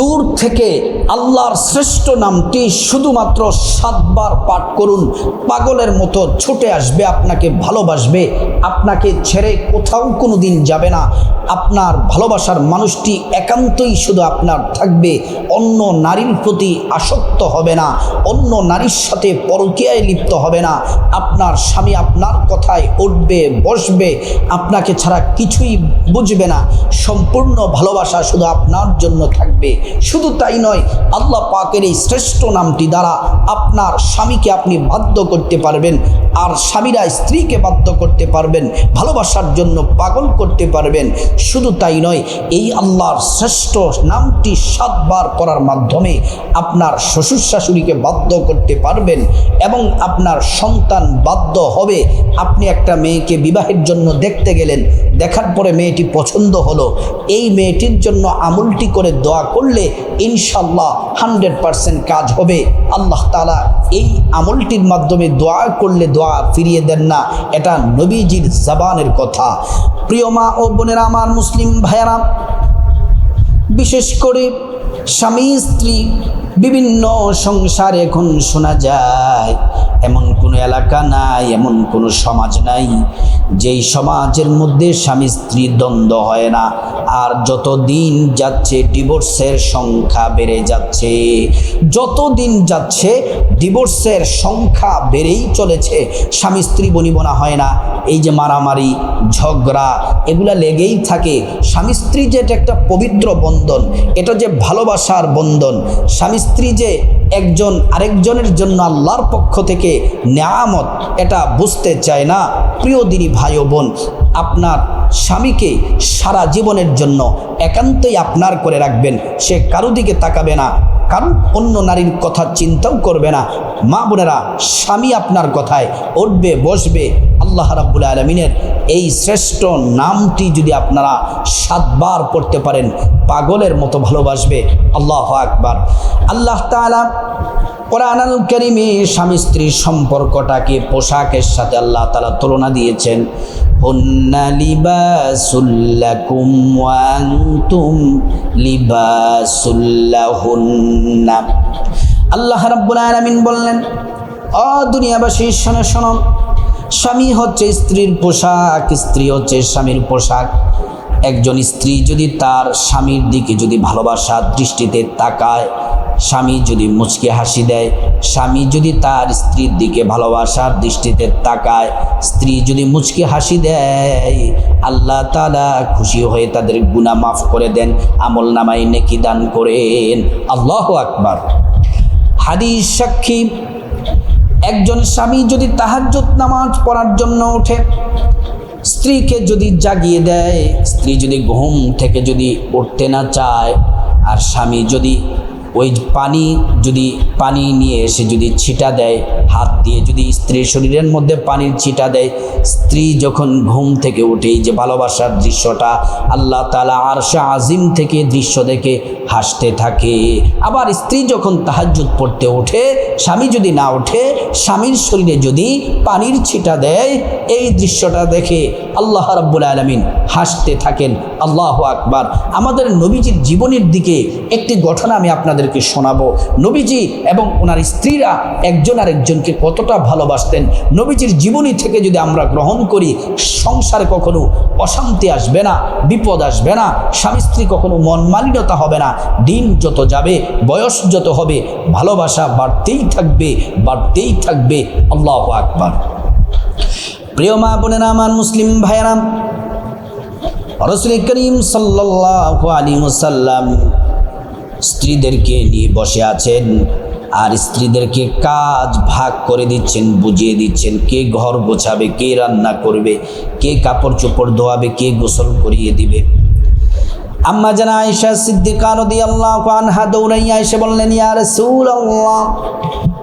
দূর থেকে আল্লাহর শ্রেষ্ঠ নামটি শুধুমাত্র সাতবার পাঠ করুন। পাগলের মতো ছুটে আসবে, আপনাকে ভালোবাসবে, আপনাকে ছেড়ে কোথাও কোনো দিন যাবে না। আপনার ভালোবাসার মানুষটি একান্তই শুধু আপনার থাকবে, অন্য নারীর প্রতি আসক্ত হবে না, অন্য নারীর সাথে পরকীয়ায় লিপ্ত হবে না। আপনার স্বামী আপনার কথায় উঠবে, বসবে, আপনাকে ছাড়া কিছুই বুঝবে না। সম্পূর্ণ ভালোবাসা শুধু আপনার জন্য থাকবে। শুধু তাই নয়, আল্লাহ পাকের এই শ্রেষ্ঠ নামটি দ্বারা আপনার স্বামীকে আপনি বাধ্য করতে পারবেন, আর স্বামীরা স্ত্রীকে বাধ্য করতে পারবেন, ভালোবাসার জন্য পাগল করতে পারবেন। শুধু তাই নয়, এই আল্লাহর শ্রেষ্ঠ নামটি সাতবার করার মাধ্যমে আপনার শ্বশুর শাশুড়িকে বাধ্য করতে পারবেন এবং আপনার সন্তান বাধ্য হবে। আপনি একটা মেয়েকে বিবাহের জন্য দেখতে গেলেন, দেখার পরে মেয়েটি পছন্দ হলো। এই মেয়েটির জন্য আমলটি করে দোয়া করলে ইনশাল্লাহ হান্ড্রেড পারসেন্ট কাজ হবে। আল্লাহ তালা এই আমলটির মাধ্যমে দোয়া করলে দোয়া ফিরিয়ে দেন না। এটা নবীজির জবানের কথা। প্রিয় মা ও বোনেরা, আমার মুসলিম ভাইয়ারা, বিশেষ করে স্বামী, স্ত্রী বিভিন্ন সংসার এখন শোনা যায়, এমন কোনো এলাকা নাই, এমন কোনো সমাজ নাই যেই সমাজের মধ্যে স্বামী স্ত্রী দ্বন্দ্ব হয় না, আর যত দিন যাচ্ছে ডিভোর্সের সংখ্যা বেড়ে যাচ্ছে যত দিন যাচ্ছে ডিভোর্সের সংখ্যা বেড়েই চলেছে, স্বামী স্ত্রী বনিবনা হয় না। এই যে মারামারি, ঝগড়া, এগুলা লেগেই থাকে। স্বামী স্ত্রী যে এটা একটা পবিত্র বন্ধন, এটা যে ভালোবাসার বন্ধন, স্বামী স্ত্রী যে একজন আরেকজনের জন্য আল্লাহর পক্ষ থেকে নেয়ামত, এটা বুঝতে চায় না। প্রিয় দিনী ভাই ও বোন, আপনার স্বামীকে সারা জীবনের জন্য একান্তই আপনার করে রাখবেন। সে কারও দিকে তাকাবে না, কারণ অন্য নারীর কথা চিন্তাও করবে না। মা বোনেরা, স্বামী আপনার কথায় উঠবে, বসবে আল্লাহ রাব্বুল আলমিনের এই শ্রেষ্ঠ নামটি যদি আপনারা সাতবার পড়তে পারেন, পাগলের মতো ভালোবাসবে। আল্লাহ আকবার। আল্লাহ তাআলা কোরআনাল করিমে স্বামী স্ত্রীর সম্পর্কটাকে পোশাকের সাথে আল্লাহ তালা তুলনা দিয়েছেন। আল্লাহ রাব্বুল আলামিন বললেন, অ দুনিয়াবাসী, শোনো শোনো। স্বামী হচ্ছে স্ত্রীর পোশাক, স্ত্রী হচ্ছে স্বামীর পোশাক। একজন স্ত্রী যদি তার স্বামীর দিকে যদি ভালোবাসার দৃষ্টিতে তাকায়, স্বামী যদি মুচকে হাসি দেয়, স্বামী যদি তার স্ত্রীর দিকে ভালোবাসার দৃষ্টিতে তাকায়, স্ত্রী যদি মুচকে হাসি দেয়, আল্লাহ তালা খুশি হয়ে তাদের গুণা মাফ করে দেন, আমল নামাই নেকি দান করেন। আল্লাহ আকবার। হাদিস সাক্ষী একজন স্বামী যদি তাহাজ্জুদ নামাজ পড়ার জন্য ওঠে, স্ত্রীকে যদি জাগিয়ে দেয়, স্ত্রী যদি ঘুম থেকে যদি উঠতে না চায়, আর স্বামী যদি ওই পানি যদি পানি নিয়ে এসে যদি ছিটা দেয়, হাত দিয়ে যদি স্ত্রীর শরীরের মধ্যে পানির ছিটা দেয়, স্ত্রী যখন ঘুম থেকে উঠেই যে ভালোবাসার দৃশ্যটা, আল্লাহ তালা আরশা আজিম থেকে দৃশ্য দেখে হাসতে থাকে। আবার স্ত্রী যখন তাহাজ্জুদ পড়তে ওঠে, স্বামী যদি না ওঠে, স্বামীর শরীরে যদি পানির ছিটা দেয়, এই দৃশ্যটা দেখে আল্লাহ রাব্বুল আলমিন হাসতে থাকেন। আল্লাহ আকবার। আমাদের নবীজির জীবনের দিকে একটি ঘটনা আমি আপনাদেরকে শোনাবো। নবীজি এবং ওনার স্ত্রীরা একজন আরেকজনকে কতটা ভালোবাসতেন। নবীজির জীবনী থেকে যদি আমরা গ্রহণ করি, সংসারে কখনো অশান্তি আসবে না, বিপদ আসবে না, স্বামী স্ত্রী কখনো মন মালিনতা হবে না। দিন যত যাবে, বয়স যত হবে, ভালোবাসা বাড়তেই থাকবে বাড়তেই থাকবে। আল্লাহ আকবার। প্রিয় মা বোনেরা, আমার মুসলিম ভাইয়েরাম রসুল করিম সাল্লাহ আলী মুসাল্লাম স্ত্রীদেরকে নিয়ে বসে আছেন আর স্ত্রীদেরকে কাজ ভাগ করে দিচ্ছেন, বুঝিয়ে দিচ্ছেন, কে ঘর গোছাবে, কে রান্না করবে, কে কাপড় চোপড় ধোয়াবে, কে গোসল করিয়ে দিবে। আম্মা জানা আয়েশা সিদ্দিকা রাদিয়াল্লাহু আনহা দৌড়াইয়া এসে বললেন, ইয়া রাসূলুল্লাহ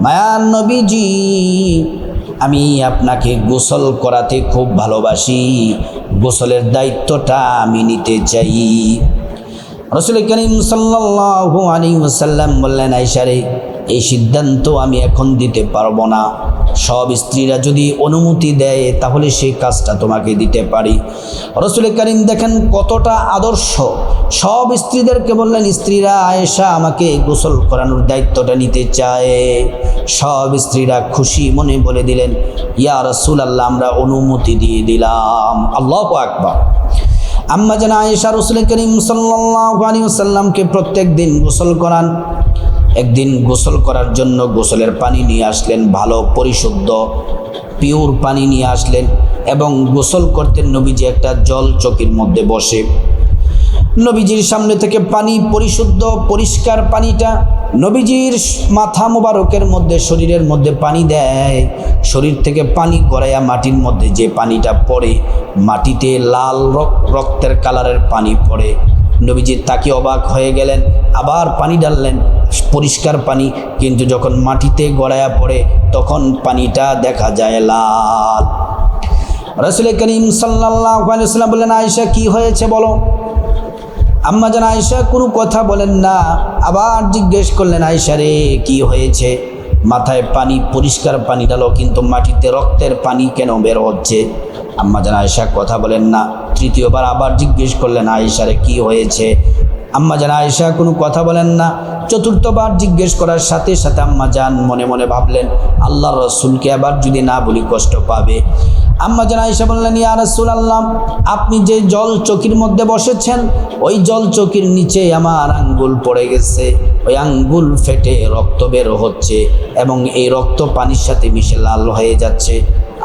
মায়ান নবীজি, আমি আপনাকে গোসল করাতে খুব ভালোবাসি। গোসলের দায়িত্বটা আমি নিতে চাই। রসুল করিম সাল্লাল্লাহু আলী ওসাল্লাম বললেন আইসারে এই সিদ্ধান্ত আমি এখন দিতে পারব না। সব স্ত্রীরা যদি অনুমতি দেয়, তাহলে সেই কাজটা তোমাকে দিতে পারি। রসুল করিম দেখেন কতটা আদর্শ। সব স্ত্রীদেরকে বললেন, স্ত্রীরা, আয়েশা, আমাকে গোসল করানোর দায়িত্বটা নিতে চায়। সব স্ত্রীরা খুশি মনে বলে দিলেন, ইয়া রসুল আল্লাহ আমরা অনুমতি দিয়ে দিলাম। আল্লাহ আকবার। আম্মা যেন আয়েশা রসুল করিম সাল্লামকে প্রত্যেক দিন গোসল করান। একদিন গোসল করার জন্য গোসলের পানি নিয়ে আসলেন, ভালো পরিশুদ্ধ, পিওর পানি নিয়ে আসলেন এবং গোসল করতেন নবীজি একটা জল চকির মধ্যে বসে। নবীজির সামনে থেকে পানি, পরিশুদ্ধ, পরিষ্কার পানিটা নবীজির মাথা মোবারকের মধ্যে, শরীরের মধ্যে পানি দেয়। শরীর থেকে পানি গড়াইয়া মাটির মধ্যে যে পানিটা পড়ে, মাটিতে লাল রক্তের কালারের পানি পড়ে। নবীজি তাকে অবাক হয়ে গেলেন, আবার পানি ডাললেন পরিষ্কার পানি, কিন্তু যখন মাটিতে গড়াইয়া পড়ে, তখন পানিটা দেখা যায় লাল। রসুল করিম সাল্লাহ বললেন আয়সা কি হয়েছে বলো? আম্মা যেন আয়সা কোনো কথা বলেন না। আবার জিজ্ঞেস করলেন আয়সা রে, কি হয়েছে? মাথায় পানি, পরিষ্কার পানি ডালো কিন্তু মাটিতে রক্তের পানি কেন বের হচ্ছে? আম্মা যেন আয়সা কথা বলেন না। তৃতীয়বার আবার জিজ্ঞেস করলেন আয়সারে কি হয়েছে? আম্মা জান আয়সা কোনো কথা বলেন না। চতুর্থবার জিজ্ঞেস করার সাথে সাথে আম্মা যান মনে মনে ভাবলেন আল্লাহ রসুলকে আবার যদি না বলি কষ্ট পাবে। আম্মা জান আয়সা বললেন, ইয়া রসুল আল্লাহ আপনি যে জল চকির মধ্যে বসেছেন, ওই জল চকির নিচে আমার আঙ্গুল পড়ে গেছে। ওই আঙ্গুল ফেটে রক্ত বের হচ্ছে এবং এই রক্ত পানির সাথে মিশে লাল হয়ে যাচ্ছে।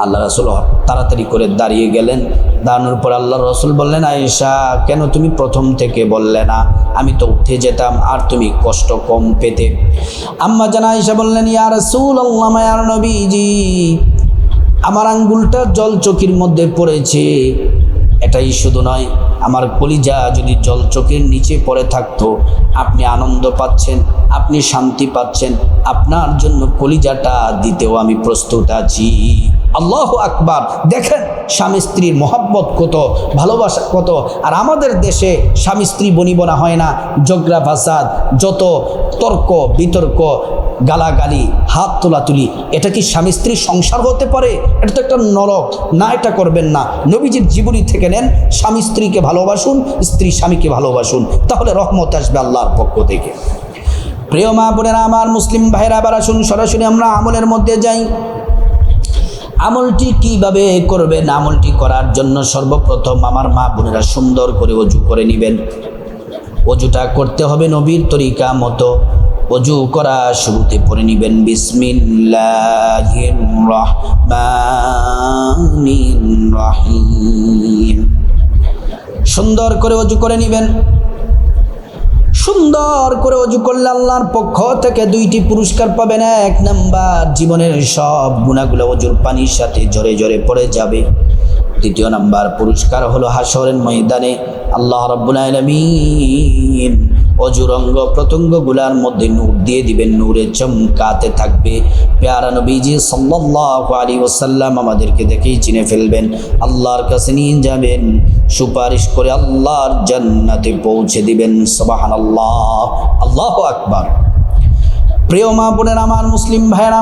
আল্লাহ রসুল তাড়াতাড়ি করে দাঁড়িয়ে গেলেন। দাঁড়ানোর পর আল্লাহ রসুল বললেন, আয়েশা, কেন তুমি প্রথম থেকে বললে না? আমি তো উঠে যেতাম, আর তুমি কষ্ট কম পেতে। আম্মা জানা আয়েশা বললেন, ইয়া রসুল আল্লাহ নবীজি আমার আঙ্গুলটা জল চকির মধ্যে পড়েছে। এটাই শুধু নয়, আমার কলিজা যদি জল চোখের নিচে পড়ে থাকতো, আপনি আনন্দ পাচ্ছেন, আপনি শান্তি পাচ্ছেন, আপনার জন্য কলিজাটা দিতেও আমি প্রস্তুত আছি। আল্লাহ আকবার, দেখেন স্বামী স্ত্রীর মহাব্বত কত, ভালোবাসা কত, আর আমাদের দেশে স্বামী স্ত্রী বনিবনা হয় না। জগরা ফাসাদ, যত তর্ক, বিতর্ক, গালাগালি, হাত তোলাতুলি এটা কি স্বামী স্ত্রীর সংসার হতে পারে? এটা তো একটা নরক। না, এটা করবেন না। নবীজির জীবনী থেকে নেন, স্বামী স্ত্রীকে ভালোবাসুন, স্ত্রী স্বামীকে ভালোবাসুন। তাহলে রহমত আসবে আল্লাহর পক্ষ থেকে। প্রিয় মা বোনেরা, আমার মুসলিম ভাইরা আবার আসুন সরাসরি আমরা আমলের মধ্যে যাই। আমলটি কীভাবে করবেন? আমলটি করার জন্য সর্বপ্রথম আমার মা বোনেরা সুন্দর করে অজু করে নেবেন। অজুটা করতে হবে নবীর তরিকা মতো। অজু করা শুরুতে পড়ে নিবেন, বিসমিল্লাহির রহিম। সুন্দর করে অজু করে নিবেন। সুন্দর করে অজু করলে আল্লাহর পক্ষ থেকে দুইটি পুরস্কার পাবেন। এক নাম্বার, জীবনের সব গুণাগুলো অজুর পানির সাথে জোরে জোরে পড়ে যাবে। দ্বিতীয় নাম্বার, পুরস্কার হলো হাসরের ময়দানে। আল্লাহ রব্বুল আলমিন অজুরঙ্গ প্রত্যঙ্গগুলার মধ্যে নূর দিয়ে দিবেন, নূরে চমকাতে থাকবে। পেয়ারা নবীজি সাল্লাল্লাহু আলাইহি ওয়াসাল্লাম আমাদেরকে দেখেই চিনে ফেলবেন। আল্লাহর কাছে নিয়ে যাবেন, সুপারিশ করে আল্লাহর জান্নাতে পৌঁছে দিবেন। সুবহানাল্লাহ, আল্লাহু আকবার। প্রিয় মা বোনের, আমার মুসলিম ভাইরা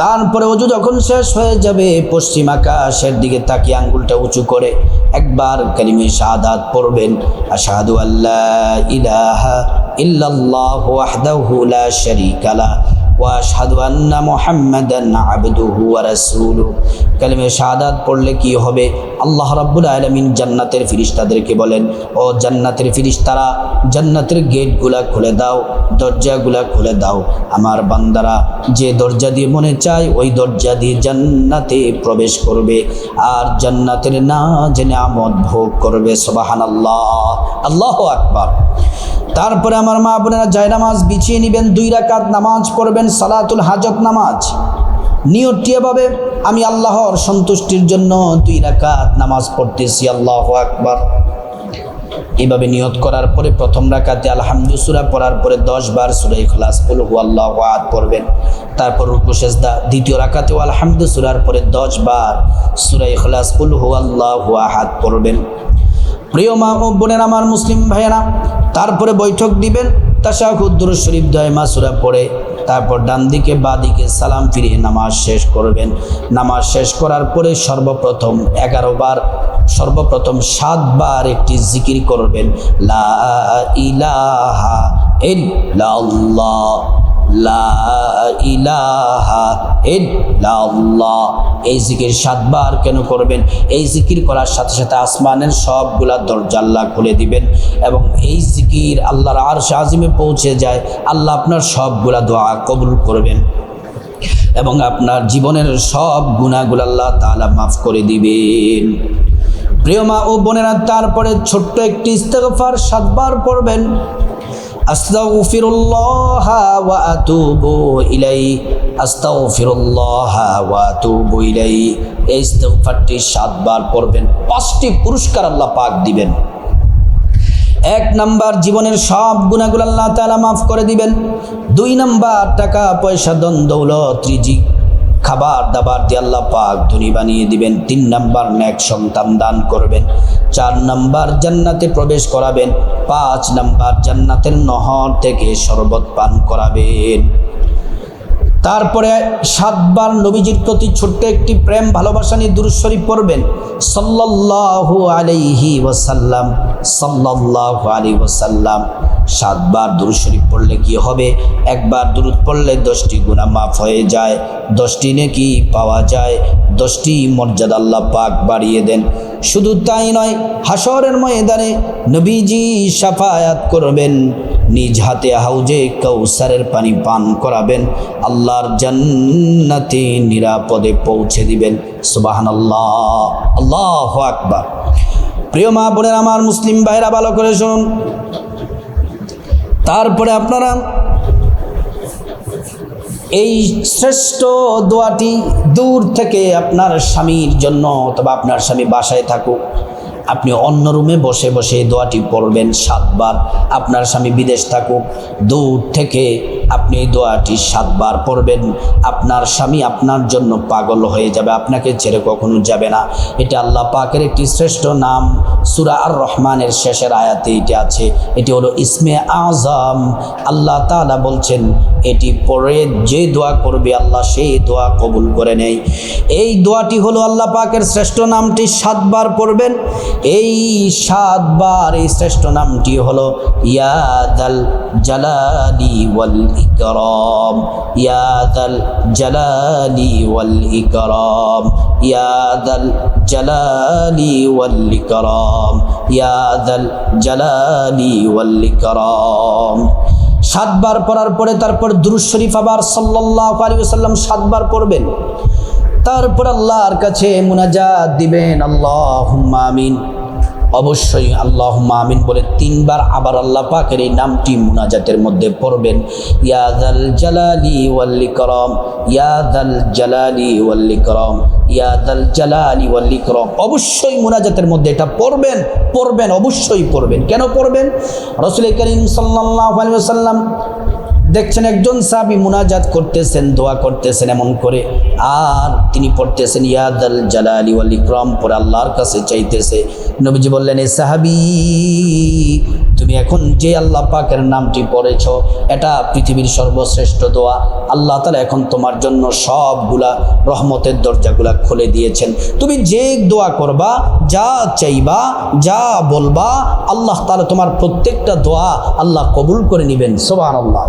তারপরে অজু যখন শেষ হয়ে যাবে, পশ্চিম আকাশের দিকে তাকিয়ে আঙ্গুলটা উঁচু করে একবার কালিমে শাহাদাত পড়বেন, আশাহাদু আল্লাহ ইলাহা ইল্লাহ ওয়াহদাহু লা আন্না মুহাম্মাদান আবদুহু ওয়া রাসূলুহু। কালিমে শাহাদাত পড়লে কি হবে? আল্লাহ রাব্বুল আলামিন জান্নাতের ফিরিস্তাদেরকে বলেন, ও জান্নাতের ফিরিস্তারা, জান্নাতের গেটগুলা খুলে দাও, দরজাগুলা খুলে দাও। আমার বান্দারা যে দরজা দিয়ে মনে চায়, ওই দরজা দিয়ে জান্নাতে প্রবেশ করবে। আর জান্নাতের না জেনে আমদ ভোগ করবে। সবাহান আল্লাহ আল্লাহ আকবার। তারপরে আমার মা বোনেরা নামাজ বিছিয়ে নেবেন, দুই রাকাত নামাজ পড়বেন, সালাতুল হাজত নামাজ। নিয়তটি এভাবে? আমি আল্লাহর সন্তুষ্টির জন্য দুই রাকাত নামাজ পড়তেছি, আল্লাহ আকবার। এভাবে নিয়ত করার পরে প্রথম রাকাতে আলহামদু সুরা, পড়ার পরে দশ বার সুরাই খলাস হু আল্লাহ আদ পড়বেন। তারপর রুকু, সেজদা, দ্বিতীয় রাকাতেও আলহামদু সুরার পরে দশ বার সুরাই খলাস হু আল্লাহ আহাদ পড়বেন। প্রিয় মা ও বোনের, আমার মুসলিম ভাইয়েরা তারপরে বৈঠক দিবেন। তাশাহুদ্দুর শরীফ দয় মাসুরা পড়ে, তারপর ডান দিকে বা দিকে সালাম ফিরিয়ে নামাজ শেষ করবেন। নামাজ শেষ করার পরে সর্বপ্রথম এগারো বার, সর্বপ্রথম সাতবার একটি জিকির করবেন। লা ইলাহা ইল্লাল্লাহ। ইলাহা ইল্লাল্লাহ। এই জিকির সাতবার কেন করবেন? এই জিকির করার সাথে সাথে আসমানের সবগুলা দরজা আল্লাহ খুলে দিবেন এবং এই জিকির আল্লাহর আরশ আজিমে পৌঁছে যায়। আল্লাহ আপনার সবগুলা দোয়া কবুল করবেন এবং আপনার জীবনের সব গুণাগুলো আল্লাহ তাআলা মাফ করে দিবেন। প্রিয় মা ও বোনেরা, তারপরে ছোট্ট একটি ইস্তেগফার সাতবার পড়বেন। আস্তাগফিরুল্লাহ الله وأتوب إليه أستغفر الله وأتوب إليه এই ইস্তেগফারটি সাতবার পড়বেন, পাঁচটি পুরস্কার আল্লাহ পাক দিবেন। এক নাম্বার, জীবনের সব গুণাগুলো আল্লাহ তালা মাফ করে দিবেন। দুই নাম্বার, টাকা, পয়সা দন দৌলত খাবার দাবার দিয়ে আল্লাহ পাক ধনী বানিয়ে দিবেন, তিন নাম্বার ন্যাক সন্তান দান করবেন, চার নাম্বার জান্নাতে প্রবেশ করাবেন, পাঁচ নাম্বার জান্নাতের নহর থেকে শরবত পান করাবেন। তারপরে সাতবার নবীজির প্রতি ছোট্ট একটি প্রেম, ভালোবাসা নিয়ে দুরুশ্বরী পড়বেন। সাল্লাল্লাহু আলাইহি ওয়াসাল্লাম, সাল্লাল্লাহু আলাইহি ওয়াসাল্লাম। সাতবার দুরুদ শরীফ পড়লে কি হবে? একবার দুরুদ পড়লে দশটি গুনাহ মাফ হয়ে যায়, দশটি নেকি পাওয়া যায়, দশটি মর্যাদা আল্লাহ পাক বাড়িয়ে দেন। শুধু তাই নয় হাসরের ময়দানে নবীজি সাফায়াত করবেন। নিজ হাতে হাউজে কৌসারের পানি পান করাবেন। আল্লাহর জান্নাতে নিরাপদে পৌঁছে দিবেন। সুবাহান আল্লাহ আল্লাহ আকবার। প্রিয় মা বোনের আমার মুসলিম ভাইরা, ভালো করে শুনুন। তারপরে আপনারা এই শ্রেষ্ঠ দোয়াটি দূর থেকে আপনার স্বামীর জন্য অথবা আপনার স্বামী বাসায় থাকুক। আপনি অন্য রুমে বসে বসে দোয়াটি পড়বেন সাতবার। আপনার স্বামী বিদেশ থাকুক দৌড় থেকে আপনি এই দোয়াটি সাতবার পড়বেন। আপনার স্বামী আপনার জন্য পাগল হয়ে যাবে, আপনাকে ছেড়ে কখনো যাবে না। এটা আল্লাহ পাকের একটি শ্রেষ্ঠ নাম। সুরা আর রহমানের শেষের আয়াতে এটি আছে। এটি হলো ইসমে আজম আল্লাহ তালা বলছেন, এটি পড়ে যে দোয়া করবে আল্লাহ সেই দোয়া কবুল করে নেয়। এই দোয়াটি হলো আল্লাহ পাকের শ্রেষ্ঠ নামটি, সাতবার পড়বেন। এই সাতবার এই শ্রেষ্ঠ নামটি হলো ইয়াদাল জালালি ওয়াল ইকরাম। ইয়াদাল জালালি ওয়াল ইকরাম। ইয়াদাল জালালি ওয়াল ইকরাম। ইয়াদাল জালালি ওয়াল ইকরাম। সাতবার পড়ার পরে তারপর দুরুজ শরীফ আবার সাল্লাল্লাহু আলাইহি ওয়াসাল্লাম সাতবার পড়বেন। তারপর আল্লাহর কাছে মুনাজাত দিবেন, আল্লাহুম্মা আমিন। অবশ্যই আল্লাহ মামিন বলে তিনবার আবার আল্লাহ পাকের এই নামটি মুনাজাতের মধ্যে পড়বেন। ইয়াদাল জালালি ওয়াল্লি করম ইয়াদাল জালালি ওয়াল্লি করম ইয়াদাল জালালি ওয়াল্লি করম অবশ্যই মুনাজাতের মধ্যে এটা পড়বেন পড়বেন, অবশ্যই পড়বেন। কেন পড়বেন? রসুল করিম সাল্লাহ আলী সাল্লাম দেখছেন একজন সাবি মুনাজাত করতেছেন, দোয়া করতেছেন এমন করে। আর তিনি পড়তেছেন ইয়াদাল জালালি ওয়াল ইকরাম পরে আল্লাহর কাছে চাইতেছে। নবীজি বললেন, এ সাহাবি, তুমি এখন যে আল্লাহ পাকের নামটি পড়েছ, এটা পৃথিবীর সর্বশ্রেষ্ঠ দোয়া। আল্লাহ তালা এখন তোমার জন্য সবগুলা রহমতের দরজাগুলা খুলে দিয়েছেন। তুমি যে দোয়া করবা, যা চাইবা, যা বলবা, আল্লাহ তালা তোমার প্রত্যেকটা দোয়া আল্লাহ কবুল করে নেবেন। সোবান আল্লাহ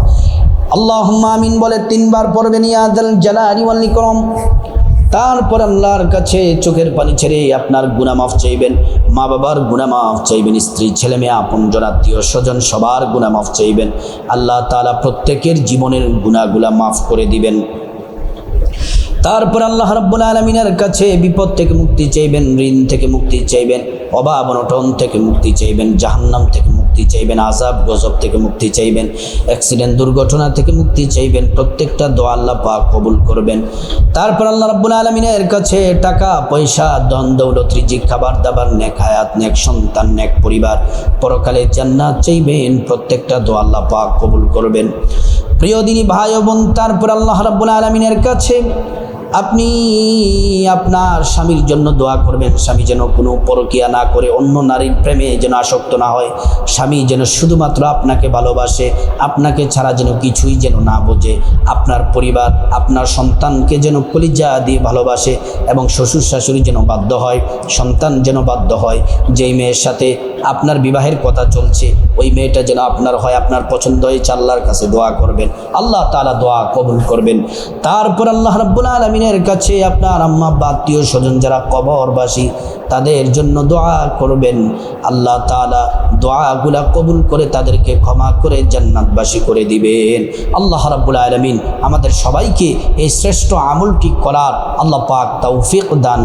আল্লাহ আমিন বলে তিনবার পড়বেন ইয়াদাল জালালি ওয়াল তারপর আল্লাহর কাছে চোখের পানি ছেড়ে আপনার গুনামাফ চাইবেন। মা বাবার গুনামাফ চাইবেন, স্ত্রী, ছেলে মেয়ে আপনজন আত্মীয় স্বজন, সবার গুনামাফ চাইবেন। আল্লাহ তাআলা প্রত্যেকের জীবনের গুনাহগুলা মাফ করে দিবেন। তারপর আল্লাহ রাব্বুল আলমিনের কাছে বিপদ থেকে মুক্তি চাইবেন, ঋণ থেকে মুক্তি চাইবেন, অভাব অনটন থেকে মুক্তি চাইবেন, জাহান্নাম থেকে মুক্তি চাইবেন আজাব গজব থেকে মুক্তি চাইবেন অ্যাক্সিডেন্ট দুর্ঘটনা থেকে মুক্তি চাইবেন, প্রত্যেকটা দোয়া আল্লাহ পাক কবুল করবেন। তারপর আল্লাহ রাব্বুল আলমিনের কাছে টাকা, পয়সা দন দৌলত, রিজিক, খাবার দাবার, নেক হায়াত, নেক সন্তান, নেক পরিবার, পরকালে জান্নাত চাইবেন, প্রত্যেকটা দোয়া আল্লাহ পাক কবুল করবেন। প্রিয় দিনী ভাই বোন, তারপর আল্লাহ রাব্বুল আলমিনের কাছে আপনি আপনার স্বামীর জন্য দোয়া করবেন। স্বামী যেন কোনো পরকিয়া না করে, অন্য নারীর প্রেমে যেন আসক্ত না হয়। স্বামী যেন শুধুমাত্র আপনাকে ভালোবাসে, আপনাকে ছাড়া যেন কিছুই যেন না বোঝে। আপনার পরিবার, আপনার সন্তানকে যেন কলিজা দিয়ে ভালোবাসে এবং শ্বশুর শাশুড়ি যেন বাধ্য হয়, সন্তান যেন বাধ্য হয়। যেই মেয়ের সাথে আপনার বিবাহের কথা চলছে, ওই মেয়েটা যেন আপনার হয়, আপনার পছন্দ হয়েছে, আল্লাহর কাছে দোয়া করবেন। আল্লাহ তালা দোয়া কবুল করবেন। তারপর আল্লাহ রাব্বুল আলমিনের কাছে আপনার আম্মা আত্মীয় স্বজন যারা কবরবাসী, তাদের জন্য দোয়া করবেন। আল্লাহ তালা দোয়াগুলা কবুল করে তাদেরকে ক্ষমা করে জান্নাতবাসী করে দিবেন। আল্লাহ রাব্বুল আলমিন আমাদের সবাইকে এই শ্রেষ্ঠ আমলটি করার আল্লাহ পাক তৌফিক দান